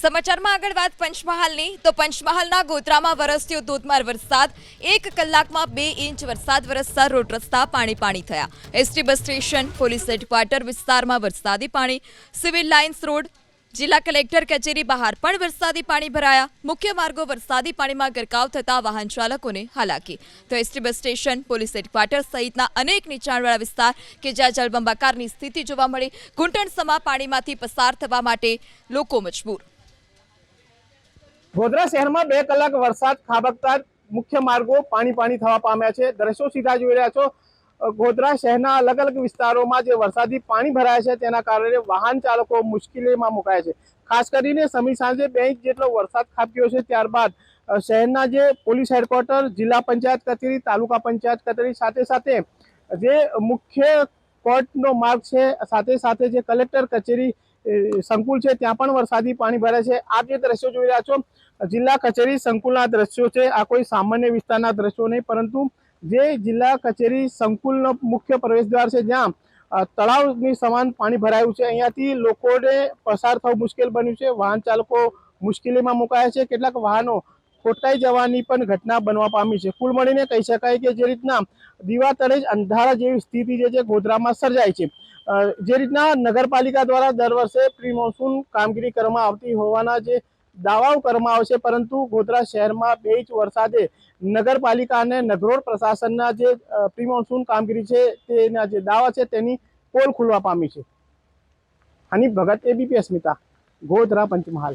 સમાચારમાં આગળ વાત પંચમહાલની. તો પંચમહાલના ગોત્રામાં વરસ્યો ધોધમાર વરસાદ. એક કલાકમાં બે ઇંચ વરસાદ વરસતા રોડ રસ્તા પાણી પાણી થયા. ST bus station, police headquarter વિસ્તારમાં વરસાદી પાણી. સિવિલ લાઇન્સ રોડ, જિલ્લા કલેક્ટર કચેરી બહાર પણ વરસાદી પાણી ભરાયા. મુખ્ય માર્ગો વરસાદી પાણીમાં ગરકાવ થતા વાહન ચાલકોને હાલાકી. તો ST bus station, police headquarter સહિતના અનેક નીચાણવાળા વિસ્તાર કે જ્યાં જળબંબાકારની સ્થિતિ જોવા મળી. ઘૂંટણસમા પાણીમાંથી પસાર થવા માટે લોકો મજબૂર. ગોધરા શહેરમાં બે કલાક વરસાદ ખાબકતા મુખ્ય માર્ગો પાણી પાણી થવા પામ્યા છે. દ્રશ્યો સીધા જોઈ રહ્યા છો. ગોધરા શહેરના અલગ અલગ વિસ્તારોમાં જે વરસાદી પાણી ભરાય છે તેના કારણે વાહન ચાલકો મુશ્કેલીમાં મુકાય છે. ખાસ કરીને સમી સાંજે બે ઇંચ જેટલો વરસાદ ખાબક્યો છે. ત્યારબાદ શહેરના જે પોલીસ હેડક્વાર્ટર, જિલ્લા પંચાયત કચેરી, તાલુકા પંચાયત કચેરી સાથે સાથે જે મુખ્ય કોર્ટનો માર્ગ છે સાથે સાથે જે કલેક્ટર કચેરી સંકુલ છે, ત્યાં પણ વરસાદી પાણી ભરાય છે. આપ જે દ્રશ્યો જોઈ રહ્યા છો, જિલ્લા કચેરી સંકુલના દ્રશ્યો છે. આ કોઈ સામાન્ય વિસ્તારના દ્રશ્યો નહીં, પરંતુ જે જિલ્લા કચેરી સંકુલનો મુખ્ય પ્રવેશદ્વાર છે, જ્યાં તળાવની સમાન પાણી ભરાયું છે. અહીંયાથી લોકોને પસાર થવું મુશ્કેલ બન્યું છે. વાહન ચાલકો મુશ્કેલીમાં મુકાયા છે. કેટલાક વાહનો ખોટાઈ જવાની પણ ઘટના બનવા પામી છે. કુલ મળીને કહી શકાય કે જે રીતના દીવા તળે અંધારા જેવી સ્થિતિ જે છે, ગોધરામાં સર્જાય છે. જે રીતના નગરપાલિકા દ્વારા દર વર્ષે પ્રી મોન્સૂન કામગીરી કરવામાં આવતી હોવાના જે દાવાઓ કરવામાં આવશે, પરંતુ ગોધરા શહેરમાં બે ઇંચ વરસાદે નગરપાલિકા અને નગરોળ પ્રશાસનના જે પ્રી મોન્સૂન કામગીરી છે, તેના જે દાવા છે, તેની પોલ ખુલવા પામી છે. હનીફ ભગત એબીપી અસ્મિતા ગોધરા પંચમહાલ.